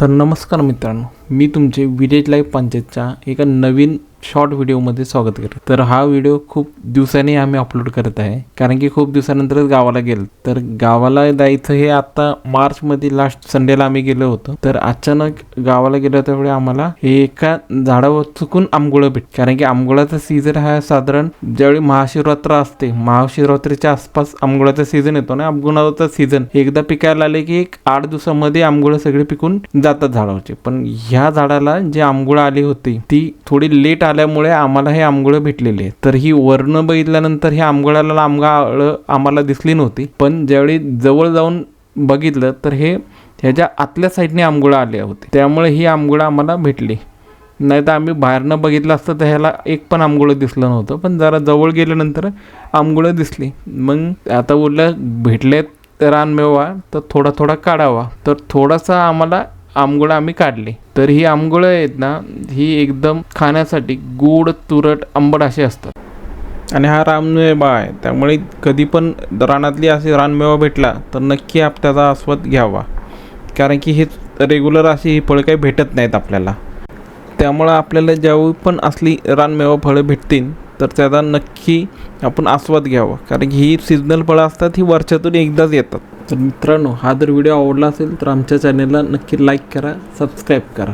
तर नमस्कार मित्रांनो मी तुमचे विलेज लाईफ पंचायतच्या एका नवीन शॉर्ट व्हिडिओमध्ये स्वागत करेल तर हा व्हिडिओ खूप दिवसांनी आम्ही अपलोड करत आहे. कारण की खूप दिवसानंतरच गावाला गेलो. तर गावाला जायचं हे आता मार्चमध्ये लास्ट संडेला आम्ही गेलो होतो. तर अचानक गावाला गेलो त्यावेळी आम्हाला हे एका झाडावर चुकून आंबोळं भेट. कारण की आंबोळाचा सीझन हा साधारण ज्यावेळी महाशिवरात्र असते महाशिवरात्रीच्या आसपास आंबोळाचा सीझन येतो ना आंबोळाचा सीझन एकदा पिकायला आले की एक आठ दिवसामध्ये आंबोळं सगळे पिकून जातात झाडावरचे. पण ह्या झाडाला जे आंबोळं आली होती ती थोडी लेट आल्यामुळे आम्हाला हे आंबोळं भेटलेले तर ही वर्ण बघितल्यानंतर हे आंबोळ्याला आंबळं आम्हाला दिसली नव्हती. पण ज्यावेळी जवळ जाऊन बघितलं तर हे ह्याच्या आतल्या साईडने आंबोळं आले होते. त्यामुळे ही आंबोळं आम्हाला भेटली. नाही तर आम्ही बाहेरनं बघितलं असतं तर ह्याला एक पण आंबोळं दिसलं नव्हतं. पण जरा जवळ गेल्यानंतर आंबोळं दिसली. मग आता बोललं भेटलेत रानमेवा तर थोडा थोडा काढावा. तर थोडासा आम्हाला आंबोळं आम्ही काढले. तर ही आंबोळं आहेत ना ही एकदम खाण्यासाठी गोड तुरट आंबट असे असतात. आणि हा रानमेवा आहे. त्यामुळे कधी पण रानातली अशी रानमेवा भेटला तर नक्की आप त्याचा आस्वाद घ्यावा. कारण की हे रेग्युलर अशी ही फळं काही भेटत नाहीत आपल्याला. त्यामुळं आपल्याला ज्यावेळी पण असली रानमेवा फळं भेटतील तर त्याचा नक्की आपण आस्वाद घ्यावा. कारण की ही सिजनल फळं असतात ही वर्षातून एकदाच येतात. तर मित्रांनो हा जर व्हिडिओ आवडला असेल तर आमच्या चॅनलला नक्की लाईक करा सबस्क्राईब करा.